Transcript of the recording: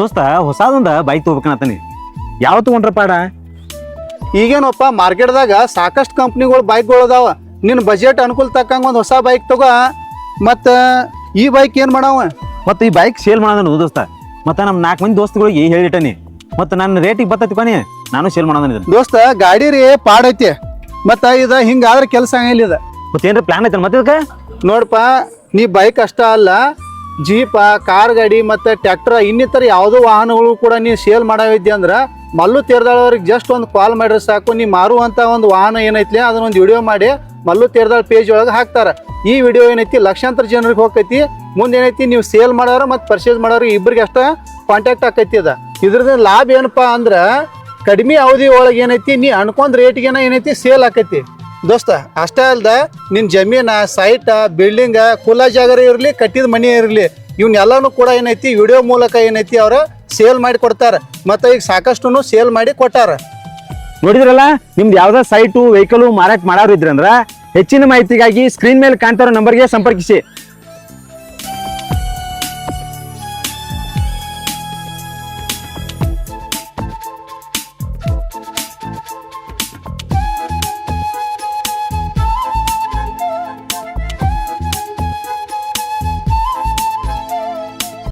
ದೋಸ್ತ ಹೊಸದೊಂದ ಬೈಕ್ ತಗೋಬೇಕನ್ನತಾನಿ ಯಾವ ತಗೊಂಡ್ರ ಪಾಡ? ಈಗೇನಪ್ಪ ಮಾರ್ಕೆಟ್ದಾಗ ಸಾಕಷ್ಟು ಕಂಪ್ನಿಗಳು ಬೈಕ್ಗಳು ಅದಾವ. ನಿನ್ನ ಬಜೆಟ್ ಅನುಕೂಲ ತಕ್ಕಂಗೆ ಒಂದು ಹೊಸ ಬೈಕ್ ತಗೋ. ಮತ್ತು ಈ ಬೈಕ್ ಏನು ಮಾಡವ? ಮತ್ತೆ ಈ ಬೈಕ್ ಸೇಲ್ ಮಾಡೋದನು ದೋಸ್ತ. ಮತ್ತೆ ನಮ್ಮ ನಾಲ್ಕು ಮಂದಿ ದೋಸ್ತಗಳಿಗೆ ಹೇಳಿಟ್ಟನಿ. ಮತ್ತೆ ನನ್ನ ರೇಟಿಗೆ ಬರ್ತೈತಿ ಕೊನೆ ನಾನು ಸೇಲ್ ಮಾಡೋದನ್ನ ದೋಸ್ತ ಗಾಡಿ ರೀ ಪಾಡೈತಿ. ಮತ್ತು ಇದು ಹಿಂಗಾದ್ರೆ ಕೆಲಸ ಆಗಿಲ್ಲ ಇದು. ಮತ್ತೆ ಏನ್ರ ಪ್ಲಾನ್ ಐತಲ್ಲ ಮತ್ತೆ ಇದಕ್ಕೆ? ನೋಡಪ್ಪ ನೀ ಬೈಕ್ ಅಷ್ಟ ಅಲ್ಲ ಜೀಪ ಕಾರ್ ಗಾಡಿ ಮತ್ತು ಟ್ರ್ಯಾಕ್ಟರ್ ಇನ್ನಿತರ ಯಾವುದೋ ವಾಹನಗಳು ಕೂಡ ನೀವು ಸೇಲ್ ಮಾಡವಿದ್ದೆ ಅಂದ್ರೆ ಮಲ್ಲು ತೇರ್ದಾಳವ್ರಿಗೆ ಜಸ್ಟ್ ಒಂದು ಕಾಲ್ ಮಾಡಿದ್ರೆ ಸಾಕು. ನೀವು ಮಾರುವಂಥ ಒಂದು ವಾಹನ ಏನೈತಿ ಅದನ್ನ ಒಂದು ವಿಡಿಯೋ ಮಾಡಿ ಮಲ್ಲು ತೇರ್ದಾಳ ಪೇಜ್ ಒಳಗೆ ಹಾಕ್ತಾರೆ. ಈ ವಿಡಿಯೋ ಏನೈತಿ? ಲಕ್ಷಾಂತರ ಜನರಿಗೆ ಹೋಗ್ತೈತಿ. ಮುಂದೆ ಏನೈತಿ? ನೀವು ಸೇಲ್ ಮಾಡೋರು ಮತ್ತು ಪರ್ಚೇಸ್ ಮಾಡೋರು ಇಬ್ಬರಿಗೆ ಅಷ್ಟ ಕಾಂಟ್ಯಾಕ್ಟ್ ಆಕೈತಿ ಅದ. ಇದ್ರದ್ದು ಲಾಭ ಏನಪ್ಪಾ ಅಂದ್ರೆ ಕಡಿಮೆ ಅವಧಿ ಒಳಗೆ ಏನೈತಿ? ನೀ ಅನ್ಕೊಂಡ್ ರೇಟ್ಗೆನ ಏನೈತಿ? ಸೇಲ್ ಆಕೈತಿ. ದೋಸ್ತ, ಅಷ್ಟೇ ಅಲ್ದ ನಿನ್ ಜಮೀನ ಸೈಟ ಬಿಲ್ಡಿಂಗ ಕುಲ ಜಾಗರ ಇರಲಿ, ಕಟ್ಟಿದ ಮನೆ ಇರಲಿ ಇವನ್ನೆಲ್ಲಾನು ಕೂಡ ಏನೈತಿ ವಿಡಿಯೋ ಮೂಲಕ ಏನೈತಿ ಅವ್ರ ಸೇಲ್ ಮಾಡಿ ಕೊಡ್ತಾರೆ. ಮತ್ತು ಈಗ ಸಾಕಷ್ಟು ಸೇಲ್ ಮಾಡಿ ಕೊಟ್ಟಾರ. ನೋಡಿದ್ರಲ್ಲ, ನಿಮ್ದು ಯಾವ್ದೋ ಸೈಟು ವೆಹಿಕಲ್ ಮಾರಾಟ ಮಾಡೋರು ಇದ್ರಂದ್ರ ಹೆಚ್ಚಿನ ಮಾಹಿತಿಗಾಗಿ ಸ್ಕ್ರೀನ್ ಮೇಲೆ ಕಾಣ್ತಾರೋ ನಂಬರ್ಗೆ ಸಂಪರ್ಕಿಸಿ.